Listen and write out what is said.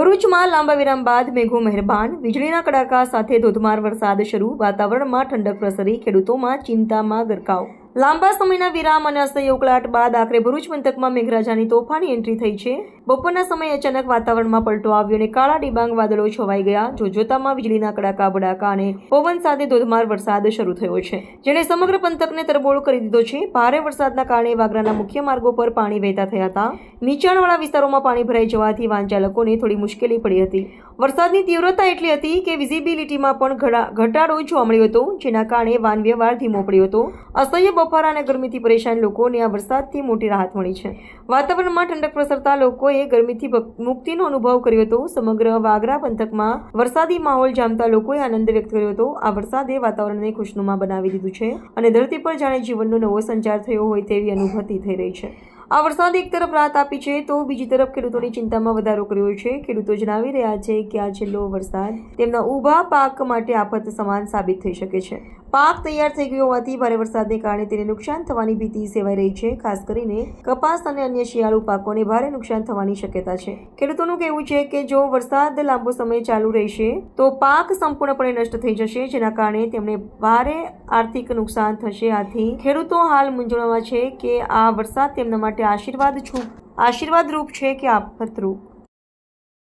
ભરૂચમાં લાંબા વિરામ બાદ મેઘો મહેરબાન. વીજળીના કડાકા સાથે ધોધમાર વરસાદ શરૂ. વાતાવરણમાં ઠંડક પ્રસરી. ખેડૂતોમાં ચિંતામાં ગરકાવ. લાંબા સમયના વિરામ અને અસહ્ય ઉકળાટ બાદ આખરે ભરૂચ પંથકમાં મેઘરાજાની તોફાની એન્ટ્રી થઈ છે. બપોરના સમયે અચાનક વાતાવરણમાં પલટો આવ્યો અને કાળા ડિબાંગ વાદળો છવાઈ ગયા. જોજોતામાં વીજળીના કડાકા, ભડાકા અને પવન સાથે ધોધમાર વરસાદ શરૂ થયો છે. જેણે સમગ્ર પંથકને તરબોળ કરી દીધો છે. ભારે વરસાદના કારણે વાગરાના મુખ્ય માર્ગો પર પાણી વહેતા થયા હતા. નીચાણવાળા વિસ્તારોમાં પાણી ભરાઈ જવાથી વાહન ચાલકોને થોડી મુશ્કેલી પડી હતી. વરસાદની તીવ્રતા એટલી હતી કે વિઝિબિલિટીમાં પણ ઘટાડો જોવા મળ્યો હતો, જેના કારણે વાહન વ્યવહાર ધીમો પડ્યો હતો. અસહ્ય બફારા અને ગરમીથી પરેશાન લોકોને આ વરસાદથી મોટી રાહત મળી છે. વાતાવરણમાં ઠંડક પ્રસરતા લોકોએ ગરમીથી ભક- મુક્તિનો અનુભવ કર્યો હતો. સમગ્ર વાગરા પંથકમાં વરસાદી માહોલ જામતા લોકોએ આનંદ વ્યક્ત કર્યો હતો. આ વરસાદે વાતાવરણને ખુશનુમા બનાવી દીધું છે અને ધરતી પર જાણે જીવનનો નવો સંચાર થયો હોય તેવી અનુભૂતિ થઈ રહી છે. આ વરસાદ એક તરફ રાહત આપી છે તો બીજી તરફ ખેડૂતોની ચિંતામાં વધારો કર્યો છે. ખેડૂતો જણાવી રહ્યા છે કે આ છેલ્લો વરસાદ તેમના ઊભા પાક માટે આફત સમાન સાબિત થઈ શકે છે. પાક તૈયાર થઈ ગયો હોવાથી ભારે વરસાદને કારણે તેને નુકસાન થવાની ભીતિ સેવાઈ રહી છે, ખાસ કરીને કપાસ અને અન્ય શિયાળુ પાકોને ભારે નુકસાન થવાની શક્યતા છે. ખેડૂતોનું કહેવું છે કે જો વરસાદ લાંબો સમય ચાલુ રહેશે, તો પાક સંપૂર્ણપણે નષ્ટ થઈ જશે, જેના કારણે તેમને ભારે આર્થિક નુકસાન થશે. આથી ખેડૂતો હાલ મૂંઝવણમાં છે કે આ વરસાદ તેમના માટે આશીર્વાદ છૂપ આશીર્વાદ રૂપ છે કે આફતરૂપ?